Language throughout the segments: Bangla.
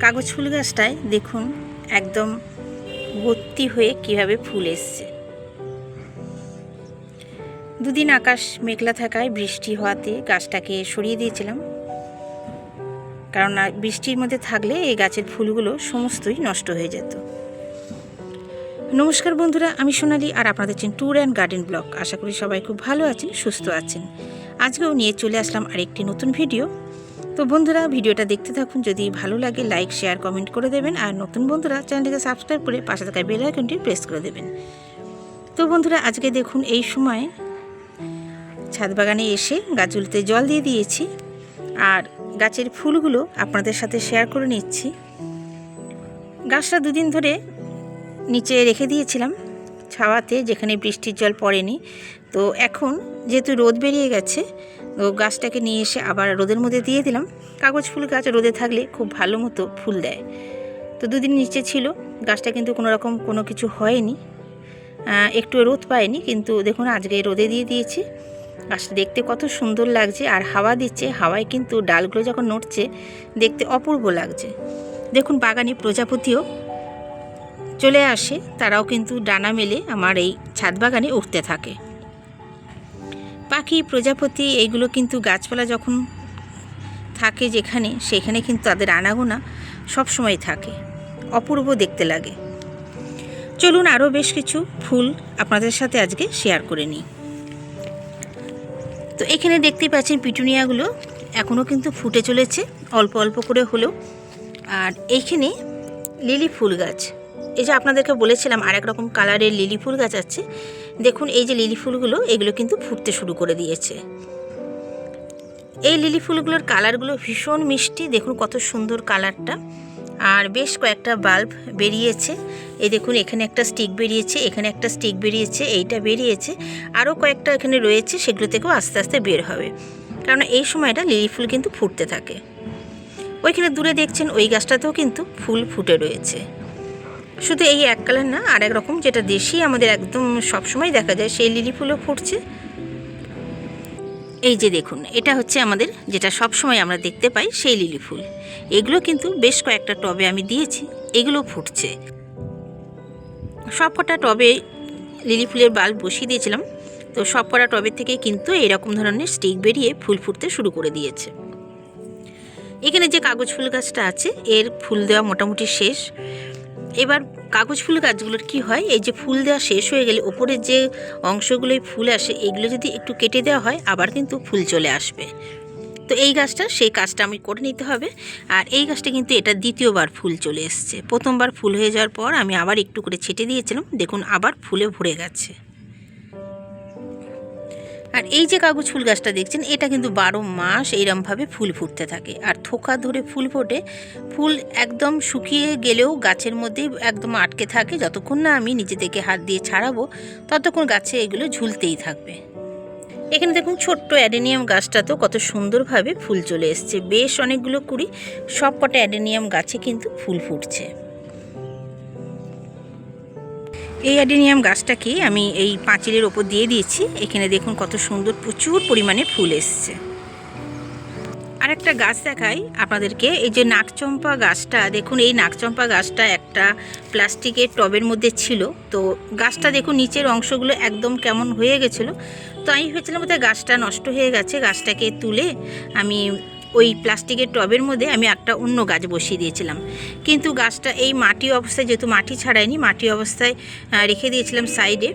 কাগজ ফুল গাছটায় দেখুন একদম ভর্তি হয়ে কীভাবে ফুল এসছে। দুদিন আকাশ মেঘলা থাকায় বৃষ্টি হওয়াতে গাছটাকে সরিয়ে দিয়েছিলাম। কারণ বৃষ্টির মধ্যে থাকলে এই গাছের ফুলগুলো সমস্তই নষ্ট হয়ে যেত। নমস্কার বন্ধুরা, আমি সোনালি আর আপনাদের চেন ট্যুর অ্যান্ড গার্ডেন ব্লগ আশা করি সবাই খুব ভালো আছেন, সুস্থ আছেন। আজকেও নিয়ে চলে আসলাম আরেকটি নতুন ভিডিও তো বন্ধুরা, ভিডিওটা দেখতে থাকুন। যদি ভালো লাগে লাইক শেয়ার কমেন্ট করে দেবেন। আর নতুন বন্ধুরা, চ্যানেলটিকে সাবস্ক্রাইব করে পাশে থাকা বেল আইকনটি প্রেস করে দেবেন। তো বন্ধুরা, আজকে দেখুন এই সময় ছাদ বাগানে এসে গাছগুলোতে জল দিয়ে দিয়েছি। আর গাছের ফুলগুলো আপনাদের সাথে শেয়ার করে নিচ্ছি। গাছটা দুদিন ধরে নিচে রেখে দিয়েছিলাম ছাওয়াতে, যেখানে বৃষ্টির জল পড়েনি। তো এখন যেহেতু রোদ বেরিয়ে গেছে গাছটাকে নিয়ে এসে আবার রোদের মধ্যে দিয়ে দিলাম। কাগজ ফুল গাছ রোদে থাকলে খুব ভালো মতো ফুল দেয়। তো দুদিন নিচে ছিল, গাছটা কিন্তু কোনো রকম কোনো কিছু হয়নি। একটু রোদ পায়নি, কিন্তু দেখুন আজকে রোদে দিয়ে দিয়েছি। গাছটা দেখতে কত সুন্দর লাগছে আর হাওয়া দিচ্ছে। হাওয়ায় কিন্তু ডালগুলো যখন নড়ছে, দেখতে অপূর্ব লাগছে। দেখুন বাগানে প্রজাপতিও চলে আসে, তারাও কিন্তু ডানা মেলে আমার এই ছাদ বাগানে উঠতে থাকে। পাখি, প্রজাপতি এইগুলো কিন্তু গাছপালা যখন থাকে যেখানে, সেখানে কিন্তু তাদের আনাগোনা সবসময় থাকে। অপূর্ব দেখতে লাগে। চলুন আরও বেশ কিছু ফুল আপনাদের সাথে আজকে শেয়ার করে নিই। তো এখানে দেখতেই পাচ্ছেন পিটুনিয়াগুলো এখনও কিন্তু ফুটে চলেছে, অল্প অল্প করে হলেও। আর এইখানে লিলি ফুল গাছ। এই যে আপনাদেরকে বলেছিলাম আরেক রকম কালারের লিলি ফুল গাছ আছে, দেখুন এই যে লিলি ফুলগুলো, এগুলো কিন্তু ফুটতে শুরু করে দিয়েছে। এই লিলি ফুলগুলোর কালারগুলো ভীষণ মিষ্টি, দেখুন কত সুন্দর কালারটা। আর বেশ কয়েকটা বাল্ব বেরিয়েছে। এই দেখুন, এখানে একটা স্টিক বেরিয়েছে, এখানে একটা স্টিক বেরিয়েছে, এইটা বেরিয়েছে। আরও কয়েকটা এখানে রয়েছে, সেগুলো থেকেও আস্তে আস্তে বের হবে। কারণ এই সময়টা লিলি ফুল কিন্তু ফুটতে থাকে। ওইখানে দূরে দেখছেন ওই গাছটাতেও কিন্তু ফুল ফুটে রয়েছে। শুধু এই এক কালার না আর এক রকম যেটা দেশি আমাদের একদম সবসময় দেখা যায়, সেই লিলি ফুলও ফুটছে। এই যে দেখুন, এটা হচ্ছে আমাদের যেটা সবসময় আমরা দেখতে পাই, সেই লিলি ফুল। এগুলো কিন্তু বেশ কয়েকটা টবে আমি দিয়েছি, এগুলো ফুটছে। সব কটা টবে লিলি ফুলের বাল্ব বসিয়ে দিয়েছিলাম, তো সব কটা টবের থেকে কিন্তু এরকম ধরনের স্টিক বেরিয়ে ফুল ফুটতে শুরু করে দিয়েছে। এখানে যে কাগজ ফুল গাছটা আছে, এর ফুল দেওয়া মোটামুটি শেষ। এবার কাগজ ফুল গাছগুলোর কি হয়? এই যে ফুল দেওয়া শেষ হয়ে গেলে ওপরের যে অংশগুলোই ফুল আসে, এগুলো যদি একটু কেটে দেওয়া হয়, আবার কিন্তু ফুল চলে আসবে। তো এই গাছটা, সেই কাজটা আমি করে নিতে হবে। আর এই গাছটা কিন্তু এটা দ্বিতীয়বার ফুল চলে এসছে। প্রথমবার ফুল হয়ে যাওয়ার পর আমি আবার একটু করে ছেটে দিয়েছিলাম। দেখুন, আবার ফুলে ভরে গেছে। আর এই যে কাগজ ফুল গাছটা দেখছেন, এটা কিন্তু বারো মাস এইরমভাবে ফুল ফুটতে থাকে। আর থোকা ধরে ফুল ফোটে, ফুল একদম শুকিয়ে গেলেও গাছের মধ্যেই একদম আটকে থাকে। যতক্ষণ না আমি নিজে থেকে হাত দিয়ে ছাড়াবো, ততক্ষণ গাছে এগুলো ঝুলতেই থাকবে। এখানে দেখুন ছোট্ট অ্যাডেনিয়াম গাছটা তো কত সুন্দরভাবে ফুল চলে এসছে। বেশ অনেকগুলো কুড়ি সব কটা অ্যাডেনিয়াম গাছে কিন্তু ফুল ফুটছে। এই অ্যাডেনিয়াম গাছটাকে আমি এই পাঁচিলের ওপর দিয়ে দিয়েছি। এখানে দেখুন কত সুন্দর প্রচুর পরিমাণে ফুল এসছে। আর একটা গাছ দেখাই আপনাদেরকে। এই যে নাকচম্পা গাছটা, দেখুন এই নাকচম্পা গাছটা একটা প্লাস্টিকের টবের মধ্যে ছিল। তো গাছটা দেখুন নিচের অংশগুলো একদম কেমন হয়ে গেছিল। তো আমি ভেবেছিলাম বোধহয় গাছটা নষ্ট হয়ে গেছে। গাছটাকে তুলে আমি ওই প্লাস্টিকের টবের মধ্যে আমি একটা অন্য গাছ বসিয়ে দিয়েছিলাম। কিন্তু গাছটা এই মাটি অবস্থায়, যেহেতু মাটি ছাড়ায়নি, মাটি অবস্থায় রেখে দিয়েছিলাম সাইডে।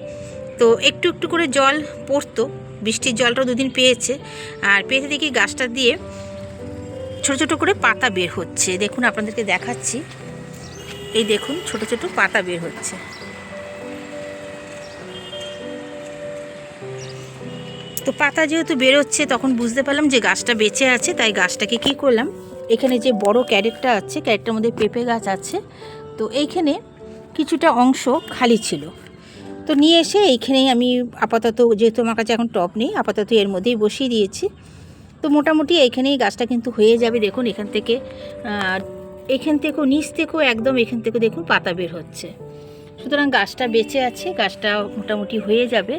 তো একটু একটু করে জল পড়তো, বৃষ্টির জলটাও দুদিন পেয়েছে। আর পেতে দেখি গাছটা দিয়ে ছোট ছোট করে পাতা বের হচ্ছে। দেখুন, আপনাদেরকে দেখাচ্ছি। এই দেখুন, ছোট ছোট পাতা বের হচ্ছে। তো পাতা যেহেতু বেরোচ্ছে, তখন বুঝতে পারলাম যে গাছটা বেঁচে আছে, তাই গাছটাকে কি করলাম? এখানে যে বড় ক্যারেটটা আছে, ক্যারেটটার মধ্যে পেঁপে গাছ আছে, তো এইখানে কিছুটা অংশ খালি ছিল। তো নিয়ে এসে এইখানেই আমি আপাতত, যেহেতু আমার কাছে এখন টপ নেই, আপাতত এর মধ্যেই বসিয়ে দিয়েছি। তো মোটামুটি এইখানেই গাছটা কিন্তু হয়ে যাবে। দেখুন, এখান থেকে এখান থেকেও, নিচ থেকেও একদম এখান থেকে দেখুন পাতা বের হচ্ছে। সুতরাং গাছটা বেঁচে আছে, গাছটা মোটামুটি হয়ে যাবে।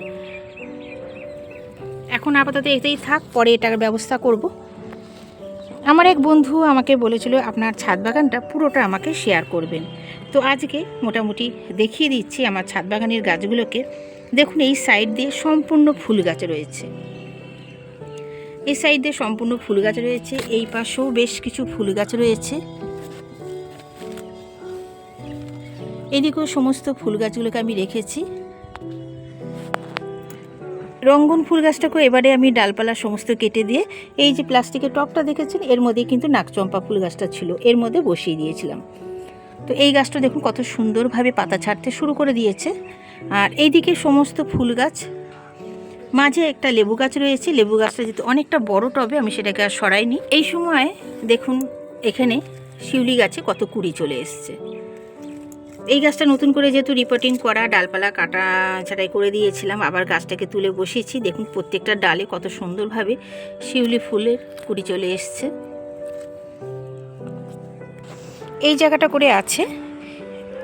এখন আপাতত এতেই থাক, পরে এটার ব্যবস্থা করব। আমার এক বন্ধু আমাকে বলেছিল, আপনার ছাদ বাগানটা পুরোটা আমাকে শেয়ার করবেন। তো আজকে মোটামুটি দেখিয়ে দিচ্ছি আমার ছাদ বাগানের গাছগুলোকে। দেখুন, এই সাইড দিয়ে সম্পূর্ণ ফুল গাছ রয়েছে। এই সাইড দিয়ে সম্পূর্ণ ফুল গাছ রয়েছে। এই পাশেও বেশ কিছু ফুল গাছ রয়েছে। এদিকেও সমস্ত ফুল গাছগুলোকে আমি রেখেছি। রঙ্গন ফুল গাছটাকেও এবারে আমি ডালপালা সমস্ত কেটে দিয়ে, এই যে প্লাস্টিকের টপটা দেখেছেন, এর মধ্যে কিন্তু নাকচম্পা ফুল গাছটা ছিল, এর মধ্যে বসিয়ে দিয়েছিলাম। তো এই গাছটা দেখুন কত সুন্দরভাবে পাতা ছাড়তে শুরু করে দিয়েছে। আর এইদিকে সমস্ত ফুল গাছ, মাঝে একটা লেবু গাছ রয়েছে, লেবু গাছটা যেহেতু অনেকটা বড় টবে, আমি সেটাকে আর সরাইনি। এই সময় দেখুন এখানে শিউলি গাছে কত কুড়ি চলে এসছে। এই গাছটা নতুন করে যেহেতু রিপোর্টিং করা, ডালপালা কাটা ছাটাই করে দিয়েছিলাম, আবার গাছটাকে তুলে বসিয়েছি। দেখুন প্রত্যেকটা ডালে কত সুন্দরভাবে শিউলি ফুলের কুড়ি চলে এসছে। এই জায়গাটা করে আছে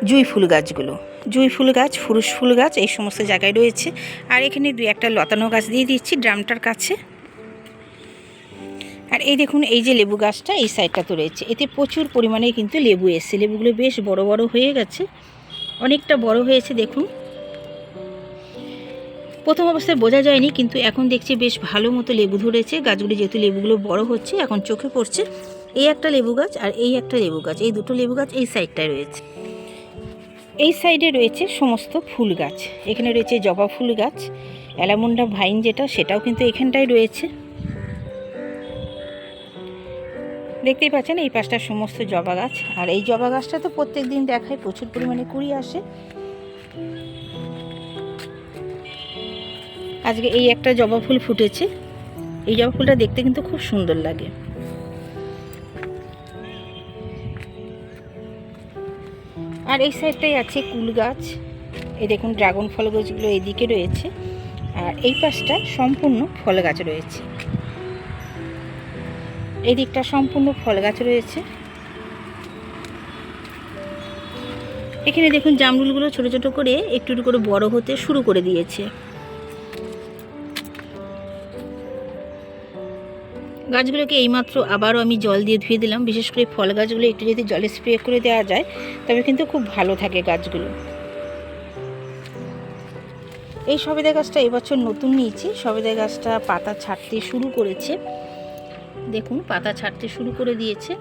জুঁই ফুল গাছগুলো। জুঁই ফুল গাছ, ফুরুষ ফুল গাছ, এই সমস্ত জায়গায় রয়েছে। আর এখানে দুই একটা লতানো গাছ দিয়ে দিচ্ছি ড্রামটার কাছে। আর এই দেখুন, এই যে লেবু গাছটা এই সাইডটা তো রয়েছে। এতে প্রচুর পরিমাণে কিন্তু লেবু এসছে। লেবুগুলো বেশ বড় বড় হয়ে গেছে। অনেকটা বড় হয়েছে, দেখুন। প্রথম অবস্থায় বোঝা যায়নি, কিন্তু এখন দেখছি বেশ ভালো মতো লেবু ধরেছে। গাছগুলি যেহেতু লেবুগুলো বড় হচ্ছে, এখন চোখে পড়ছে। এই একটা লেবু গাছ আর এই একটা লেবু গাছ। এই দুটো লেবু গাছ এই সাইডটায় রয়েছে। এই সাইডে রয়েছে সমস্ত ফুল গাছ। এখানে রয়েছে জবা ফুল গাছ, অ্যালামুন্ডা ভাইন যেটা, সেটাও কিন্তু এখানটায় রয়েছে। দেখতেই পাচ্ছেন এই পাশটা সমস্ত জবা গাছ। আর এই জবা গাছটা তো প্রত্যেক দিন দেখায়, প্রচুর পরিমাণে কুড়ি আসে। আজকে এই একটা জবা ফুল ফুটেছে। এই জবা ফুলটা দেখতে কিন্তু খুব সুন্দর লাগে। আর এই সাইডটাই আছে কুল গাছ। এই দেখুন, ড্রাগন ফল গাছগুলো এদিকে রয়েছে। আর এই পাশটা সম্পূর্ণ ফল গাছ রয়েছে। এই দিকটা সম্পূর্ণ ফল গাছ রয়েছে। এখানে দেখুন জামরুলগুলো ছোট ছোট করে একটু করে বড় হতে শুরু করে দিয়েছে। গাছগুলোকে এইমাত্র আবারও আমি জল দিয়ে ধুয়ে দিলাম। বিশেষ করে ফল গাছগুলো একটু যদি জলে স্প্রে করে দেওয়া যায়, তবে কিন্তু খুব ভালো থাকে গাছগুলো। এই সবেদা গাছটা এবছর নতুন নিয়েছি। সবেদা গাছটা পাতা ছাড়তে শুরু করেছে। দেখুন, পাতা ছাড়তে শুরু করে দিয়েছে।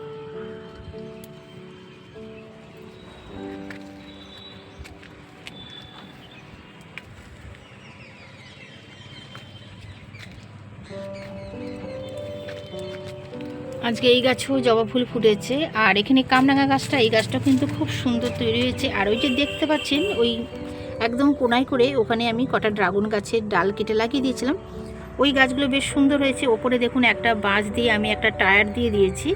আজকে এই গাছেও জবা ফুল ফুটেছে, আর এখানে কামরাঙা গাছটা, এই গাছটা কিন্তু খুব সুন্দর তৈরি হয়েছে। আর ওই যে দেখতে পাচ্ছেন, ওই একদম কোনায় করে ওখানে আমি কটা ড্রাগন গাছের ডাল কেটে লাগিয়ে দিয়েছিলাম। ওই গাছগুলো বেশ সুন্দর হয়েছে। ওপরে দেখুন একটা বাঁশ দিয়ে আমি একটা টায়ার দিয়ে দিয়েছি।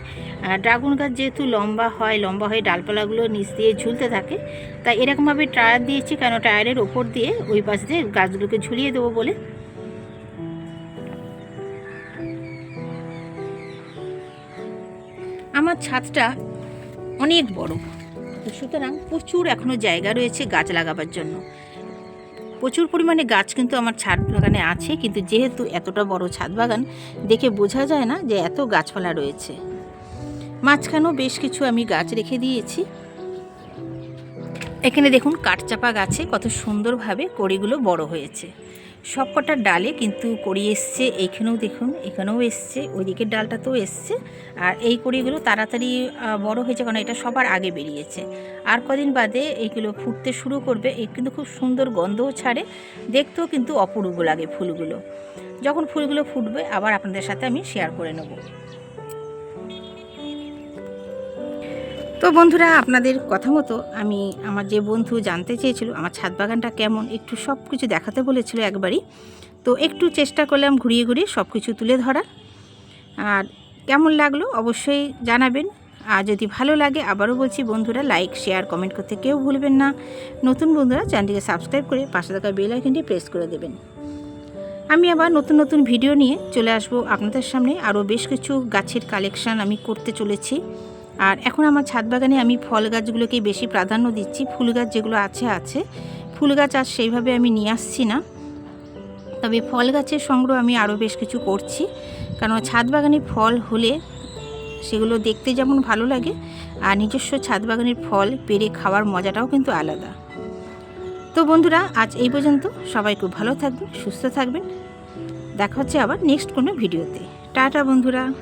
ড্রাগন গাছ যেহেতু লম্বা হয়, লম্বা হয়ে ডালপালাগুলো নিচ দিয়ে ঝুলতে থাকে, তাই এরকমভাবে টায়ার দিয়েছি কেন টায়ারের ওপর দিয়ে ওই পাশ দিয়ে গাছগুলোকে ঝুলিয়ে দেবো বলে। আমার ছাদটা অনেক বড়, সুতরাং প্রচুর এখনও জায়গা রয়েছে গাছ লাগাবার জন্য। প্রচুর পরিমাণে গাছ কিন্তু আমার ছাদ বাগানে আছে, কিন্তু যেহেতু এতটা বড় ছাদ বাগান, দেখে বোঝা যায় না যে এত গাছপালা রয়েছে। মাঝখানেও বেশ কিছু আমি গাছ রেখে দিয়েছি। এখানে দেখুন কাঠচাপা গাছে কত সুন্দরভাবে কড়িগুলো বড় হয়েছে। সবকটা ডালে কিন্তু কড়ি এসছে এইখানেও দেখুন, এখানেও এসছে ওই দিকের তো এসছে। আর এই কড়িগুলো তাড়াতাড়ি বড় হয়েছে কারণ এটা সবার আগে বেরিয়েছে। আর কদিন বাদে এইগুলো ফুটতে শুরু করবে এই কিন্তু খুব সুন্দর গন্ধও ছাড়ে, দেখতেও কিন্তু অপূর্ব লাগে ফুলগুলো। যখন ফুলগুলো ফুটবে, আবার আপনাদের সাথে আমি শেয়ার করে নেব। তো বন্ধুরা, আপনাদের কথা মতো আমি আমার যে বন্ধু জানতে চেয়েছিল, আমার ছাদ বাগানটা কেমন একটু সব কিছু দেখাতে বলেছিল একবারই। তো একটু চেষ্টা করলাম ঘুরিয়ে ঘুরিয়ে সব কিছু তুলে ধরার। আর কেমন লাগল অবশ্যই জানাবেন। আর যদি ভালো লাগে আবারও বলছি বন্ধুরা, লাইক, শেয়ার, কমেন্ট করতে কেউ ভুলবেন না। নতুন বন্ধুরা, চ্যানেলটিকে সাবস্ক্রাইব করে পাশে থাকা বেল আইকনটি প্রেস করে দেবেন। আমি আবার নতুন নতুন ভিডিও নিয়ে চলে আসব আপনাদের সামনে। আরও বেশ কিছু গাছের কালেকশান আমি করতে চলেছি। আর এখন আমার ছাদ বাগানে আমি ফল গাছগুলোকেই বেশি প্রাধান্য দিচ্ছি। ফুল গাছ যেগুলো আছে আছে। ফুল গাছ আর সেইভাবে আমি নিয়ে আসছি না। তবে ফল গাছের সংগ্রহ আমি আরও বেশ কিছু করছি। কারণ ছাদ বাগানে ফল হলে সেগুলো দেখতে যেমন ভালো লাগে, আর নিজস্ব ছাদ বাগানের ফল পেরে খাওয়ার মজাটাও কিন্তু আলাদা। তো বন্ধুরা, আজ এই পর্যন্ত। সবাই খুব ভালো থাকবেন, সুস্থ থাকবেন। দেখা হচ্ছে আবার নেক্সট কোনো ভিডিওতে। টাটা বন্ধুরা।